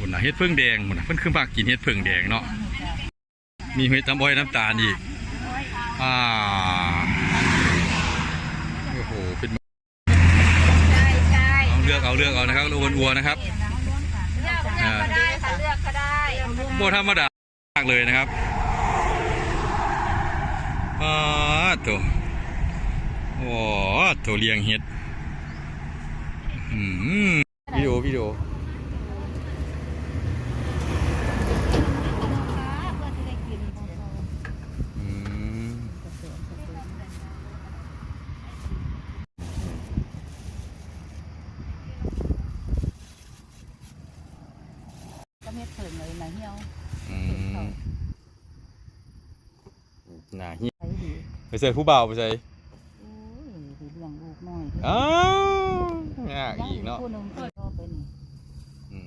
บุญนะเฮ็ดเพิ่งแดงบุญนะเพิ่นคือมากกินเฮ็ดเพิ่งแดงเนาะมีเฮ็ดน้ำอ้อยน้ำตาลอีกอ่าโอ้โหเป็นใช่ใช่เอาเลือกเอาเลือกเอานะครับอ้วนอัวนะครับเลือกเลือกก็ได้ค่ะเลือกก็ได้โบธรรมดามากเลยนะครับอ่าตัวโอ้ตัวเลี้ยงเฮ็ดอืมวิดีโอวิดีโอ เพื่อที่ได้กิน อืม ก็เม็ดเผิ่งเลยนะเหี่ยวอืมน่าเฮียไปดีไปใส่ผู้บ่าวไปใส่โอ้ยดีเลี้ยงลูกน้อยอ้าวยากอีกเนาะผู้หนึงก็เป็นอื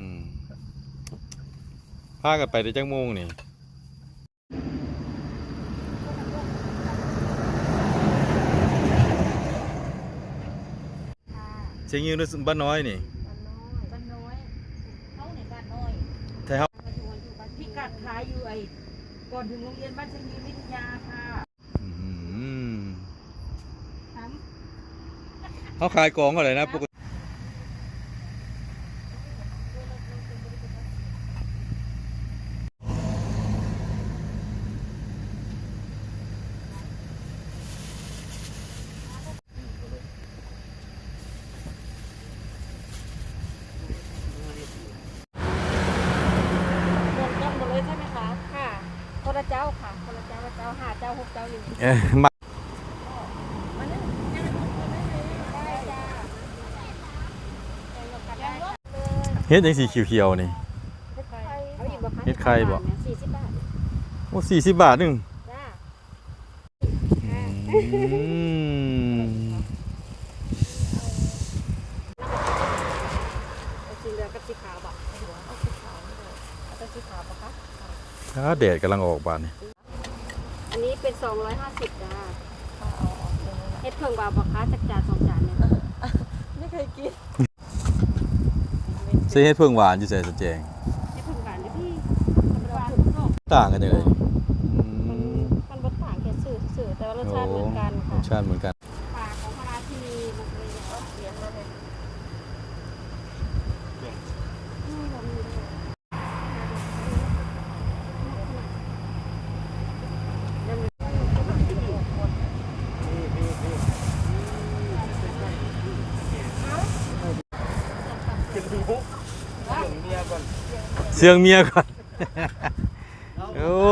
มพากันไปได้จังโมงนี่เชียงยืนด้วยบ้านน้อยนี่ บ้านน้อยเขาในบ้านน้อย ใช่ครับ พิ กัดขายอยู่ไอ้ก่อนถึงโรงเรียนบ้านชยีวิทยาค่ะอืมทั้งเขาขายกองอะไรนะปกติ รวมกันหมดเลยใช่ไหมคะ ค่ะ คนละเจ้าค่ะคนละเจ้าละเจ้าห้าเจ้าหกเจ้าอยู่เอ้ยมามานึ่งยังไม่หมดเลยได้จ้าแกงกับกันได้เลยเฮ็ดยังสีเขียวๆนี่เอาอีกบ่คะเฮ็ดไข่บ่สี่สิบบาทโอ้สี่สิบบาทหนึ่งจ้า อืม เอาสีเหลืองกับสีขาวบ่เอาสีขาวนี่เลยเอาแต่สีขาวปะคะ ถ้าแดดกำลังออกบานนี่อันนี้เป็น 250จ้าเฮ็ดเพิ่งบาปะคะจักจานสองจานเนี่ยไม่เคยกินใส่เฮ็ดเพิ่งหวานอยู่ใส่สะแจงเฮ็ดเพิ่งหวานเด้อพี่มันหวานเนาะต่างกันยังไงอืมันมมันบ่ต่างแค่ชื่อชื่อแต่ว่ารสชาติเหมือนกันรค่ะสชาติเหมือนกัน ปลาของพระราชินีบุกเลยเอาเสียงมาเลยอืมเรามีด้วย เสียงเมียก่อน โอ้